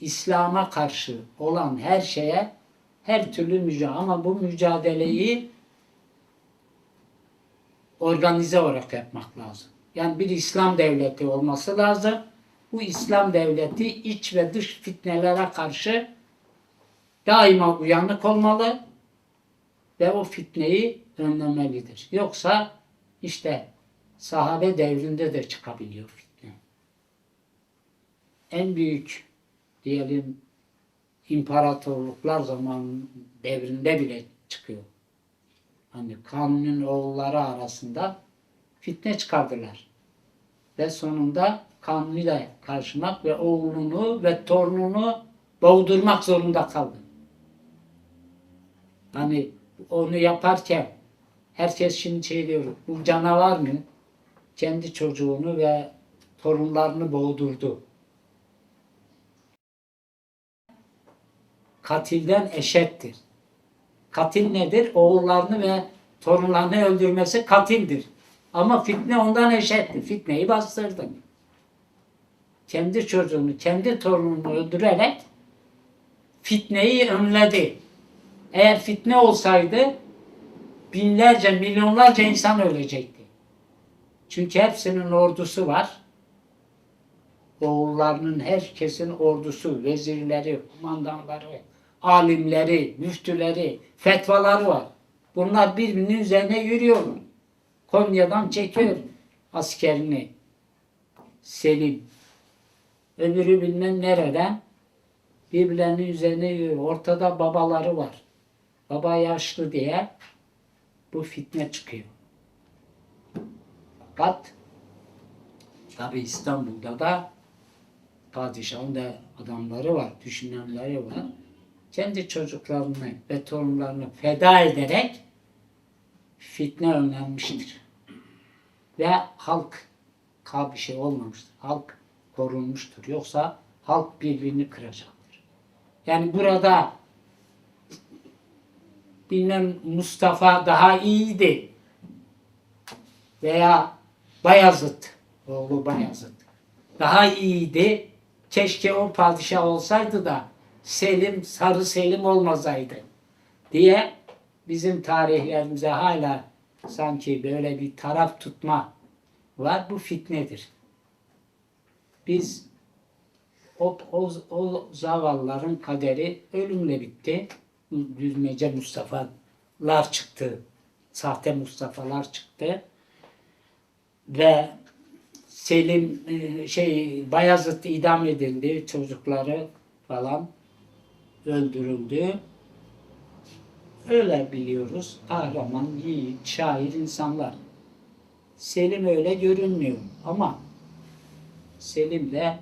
İslam'a karşı olan her şeye her türlü mücadele ama bu mücadeleyi organize olarak yapmak lazım. Yani bir İslam devleti olması lazım. Bu İslam devleti iç ve dış fitnelere karşı daima uyanık olmalı ve o fitneyi önlemelidir. Yoksa işte sahabe devrinde de çıkabiliyor fitne. En büyük diyelim imparatorluklar zaman devrinde bile çıkıyor. Hani Kanun'un oğulları arasında fitne çıkardılar. Ve sonunda Kanun'u da karşılamak ve oğlunu ve torununu boğdurmak zorunda kaldı. Hani onu yaparken herkes şimdi şey diyor, bu canavar mı? Kendi çocuğunu ve torunlarını boğdurdu. Katilden eşittir. Katil nedir? Oğullarını ve torunlarını öldürmesi katildir. Ama fitne ondan eşittir. Fitneyi bastırdı. Kendi çocuğunu, kendi torununu öldürerek fitneyi önledi. Eğer fitne olsaydı binlerce, milyonlarca insan ölecekti. Çünkü hepsinin ordusu var. Oğullarının herkesin ordusu, vezirleri, kumandanları, alimleri, müftüleri, fetvaları var. Bunlar birbirinin üzerine yürüyorlar. Konya'dan çekiyor askerini. Selim. Öbürü bilmem nereden birbirlerinin üzerine yürüyor. Ortada babaları var. Baba yaşlı diye bu fitne çıkıyor. Fakat tabi İstanbul'da da padişahın da adamları var, düşünenleri var. Kendi çocuklarını ve torunlarını feda ederek fitne önlenmiştir. Ve halk ka bir şey olmamıştır. Halk korunmuştur. Yoksa halk birbirini kıracaktır. Yani burada bilmem Mustafa daha iyiydi veya Bayazıt oğlu Bayazıt daha iyiydi. Keşke o padişah olsaydı da Selim, Sarı Selim olmasaydı diye bizim tarihlerimize hala sanki böyle bir taraf tutma var. Bu fitnedir. Biz o, o, o zavallıların kaderi ölümle bitti. Düzmece Mustafa'lar çıktı. Sahte Mustafa'lar çıktı. Ve Selim e, şey Bayazıt idam edildi. Çocukları falan öldürüldü. Öyle biliyoruz. Kahraman, yiğit, şair insanlar. Selim öyle görünmüyor ama Selim'de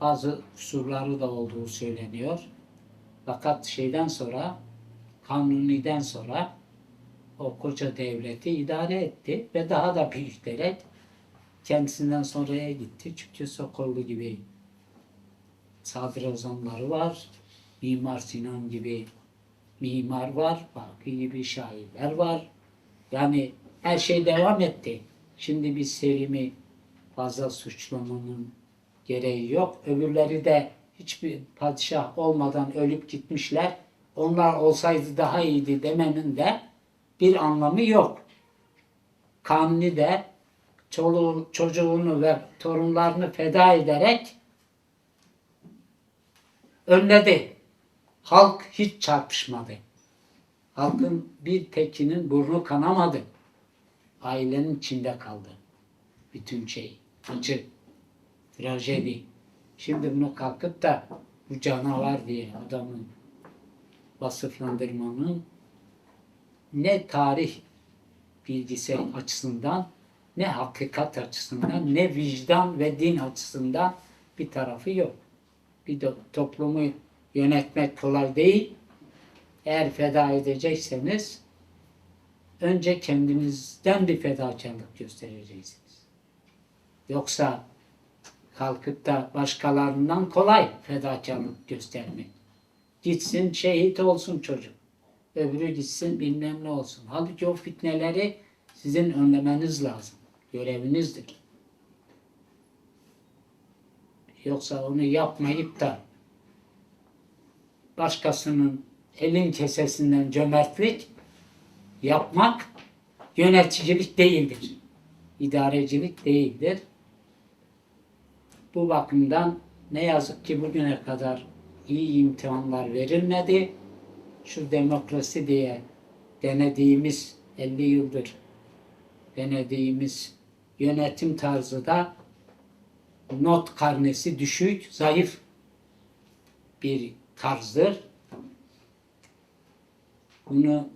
bazı kusurları da olduğu söyleniyor. Fakat şeyden sonra Kanuni'den sonra o koca devleti idare etti ve daha da büyüterek kendisinden sonraya gitti. Çünkü Sokollu gibi sadrazamları var. Mimar Sinan gibi mimar var. Baki gibi şairler var. Yani her şey devam etti. Şimdi biz Selim'i fazla suçlamanın gereği yok. Öbürleri de hiçbir padişah olmadan ölüp gitmişler. Onlar olsaydı daha iyiydi demenin de bir anlamı yok. Kanuni de çoluğu, çocuğunu ve torunlarını feda ederek önledi. Halk hiç çarpışmadı. Halkın bir tekinin burnu kanamadı. Ailenin içinde kaldı. Bütün şey. Acı. Trajedi. Şimdi bunu kalkıp da bu canavar diye adamın vasıflandırmanın ne tarih bilgisi açısından ne hakikat açısından ne vicdan ve din açısından bir tarafı yok. Bir toplumu yönetmek kolay değil. Eğer feda edecekseniz önce kendinizden bir fedakarlık göstereceksiniz. Yoksa kalkıp da başkalarından kolay fedakarlık göstermek. Gitsin şehit olsun çocuk. Öbürü gitsin bilmem ne olsun. Halbuki o fitneleri sizin önlemeniz lazım. Görevinizdir. Yoksa onu yapmayıp da başkasının elin kesesinden cömertlik yapmak yöneticilik değildir. İdarecilik değildir. Bu bakımdan ne yazık ki bugüne kadar iyi imtihanlar verilmedi. Şu demokrasi diye denediğimiz 50 yıldır denediğimiz yönetim tarzı da not karnesi düşük, zayıf bir tarzdır. Bunu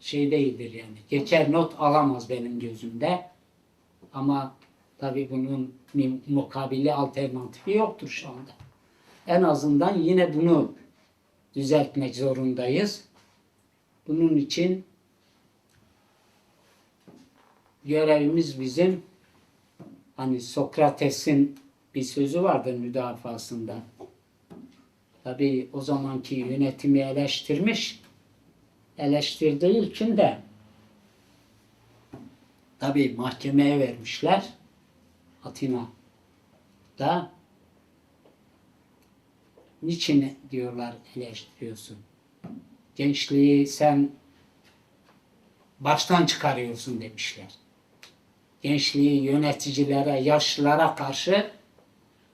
şey değildir yani. Geçer not alamaz benim gözümde. Ama tabii bunun mukabili alternatifi yoktur şu anda. En azından yine bunu düzeltmek zorundayız. Bunun için görevimiz bizim hani Sokrates'in bir sözü vardır müdafasında. Tabii o zamanki yönetimi eleştirmiş. Eleştirdiği için de tabii mahkemeye vermişler. Atina'da. Niçin diyorlar eleştiriyorsun? Gençliği sen baştan çıkarıyorsun demişler. Gençliği yöneticilere, yaşlılara karşı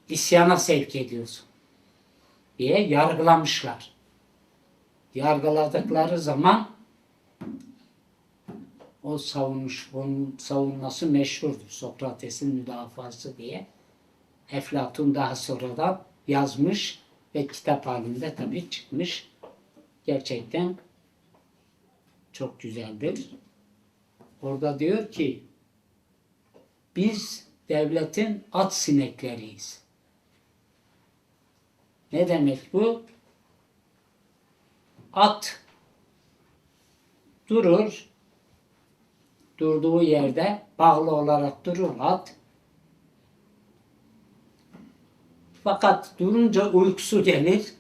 isyana sevk ediyorsun diye yargılamışlar. Yargıladıkları zaman o savunmuş, onun savunması meşhurdur. Sokrates'in müdafası diye. Eflatun daha sonradan yazmış ve kitap halinde tabii çıkmış. Gerçekten çok güzeldir. Orada diyor ki biz devletin at sinekleriyiz. Ne demek bu? At durur, durduğu yerde bağlı olarak durur at. Fakat durunca uykusu gelir,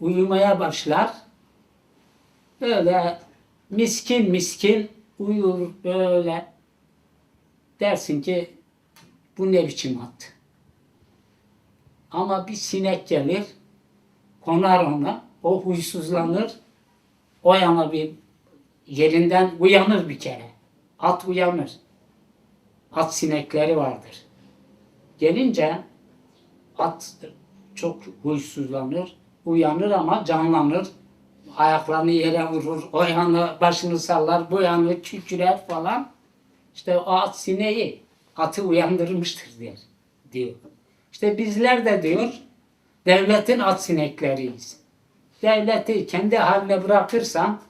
uyumaya başlar. Böyle miskin miskin uyur böyle. Dersin ki bu ne biçim at? Ama bir sinek gelir, konar ona, o huysuzlanır, o yana bir yerinden uyanır bir kere. At uyanır. At sinekleri vardır. Gelince at çok huysuzlanır, uyanır ama canlanır. Ayaklarını yere vurur, o yana başını sallar, bu yana kükürer falan. İşte o at sineği atı uyandırmıştır diyor. diyor. İşte bizler de diyor devletin at sinekleriyiz. Devleti kendi haline bırakırsan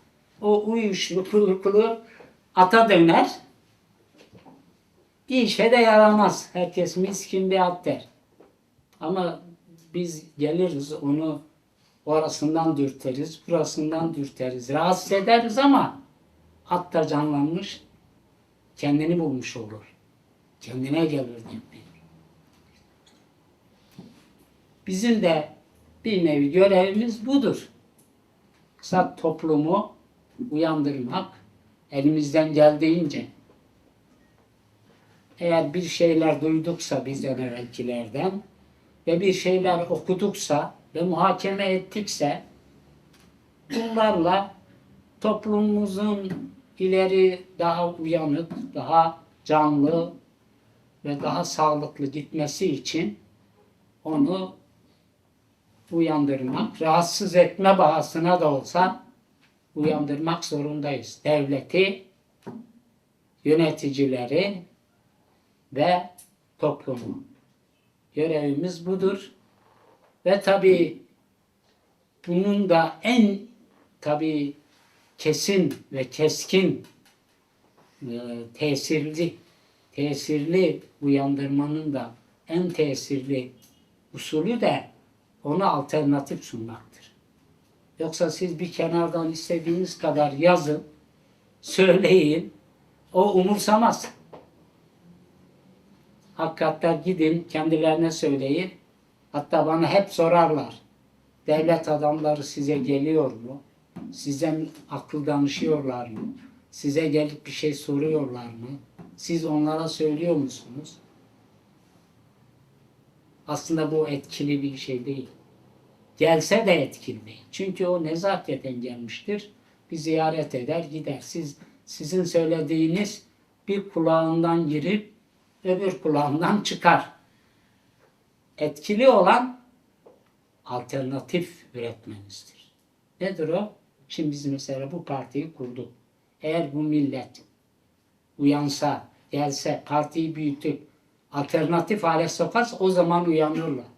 o uyuşlu kuluklu ata döner. Bir işe de yaramaz. Herkes miskin bir at der. Ama biz geliriz onu orasından dürteriz, burasından dürteriz. Rahatsız ederiz ama at da canlanmış, kendini bulmuş olur. Kendine gelir diyor. Bizim de bir nevi görevimiz budur. Kısa toplumu uyandırmak elimizden geldiğince eğer bir şeyler duyduksa bizden evvelkilerden ve bir şeyler okuduksa ve muhakeme ettikse bunlarla toplumumuzun ileri daha uyanık, daha canlı ve daha sağlıklı gitmesi için onu uyandırmak, rahatsız etme bahasına da olsa uyandırmak zorundayız. Devleti, yöneticileri ve toplumu. Görevimiz budur. Ve tabii bunun da en tabii kesin ve keskin e, tesirli tesirli uyandırmanın da en tesirli usulü de ona alternatif sunmaktır. Yoksa siz bir kenardan istediğiniz kadar yazın, söyleyin, o umursamaz. Hakikaten gidin kendilerine söyleyin. Hatta bana hep sorarlar. Devlet adamları size geliyor mu? Size akıl danışıyorlar mı? Size gelip bir şey soruyorlar mı? Siz onlara söylüyor musunuz? Aslında bu etkili bir şey değil. Gelse de etkili değil. Çünkü o nezaketen gelmiştir. Bir ziyaret eder gider. Siz sizin söylediğiniz bir kulağından girip öbür kulağından çıkar. Etkili olan alternatif üretmenizdir. Nedir o? Şimdi biz mesela bu partiyi kurduk. Eğer bu millet uyansa, gelse, partiyi büyütüp alternatif hale sokarsa o zaman uyanırlar.